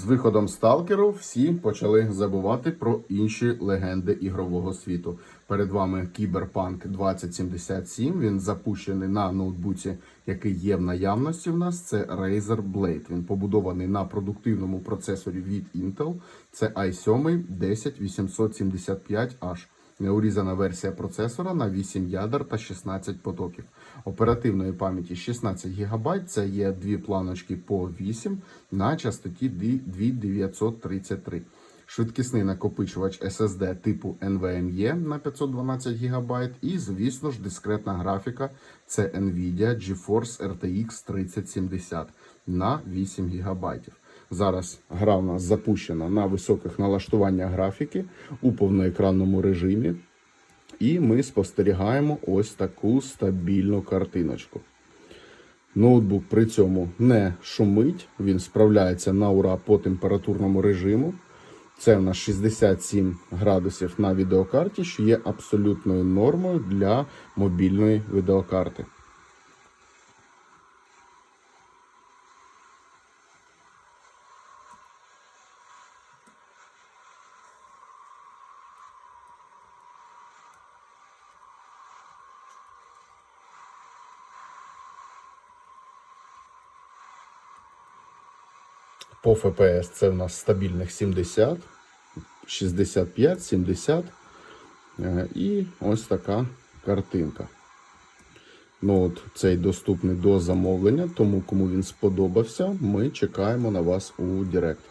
З виходом сталкеру всі почали забувати про інші легенди ігрового світу. Перед вами Кіберпанк 2077. Він запущений на ноутбуці, який є в наявності. В нас це Razer Blade. Він побудований на продуктивному процесорі від Intel. Це i7 10875H. Неурізана версія процесора на 8 ядер та 16 потоків. Оперативної пам'яті 16 ГБ. Це є дві планочки по 8 на частоті 2933. Швидкісний накопичувач SSD типу NVMe на 512 ГБ. І, звісно ж, дискретна графіка це Nvidia GeForce RTX 3070 на 8 ГБ. Зараз гра в нас запущена на високих налаштуваннях графіки у повноекранному режимі. І ми спостерігаємо ось таку стабільну картиночку. Ноутбук при цьому не шумить, він справляється на ура по температурному режиму. Це в нас 67 градусів на відеокарті, що є абсолютною нормою для мобільної відеокарти. По ФПС це в нас стабільних 70, 65, 70. Е, І ось така картинка. Ноут цей доступний до замовлення, тому кому він сподобався, ми чекаємо на вас у Директ.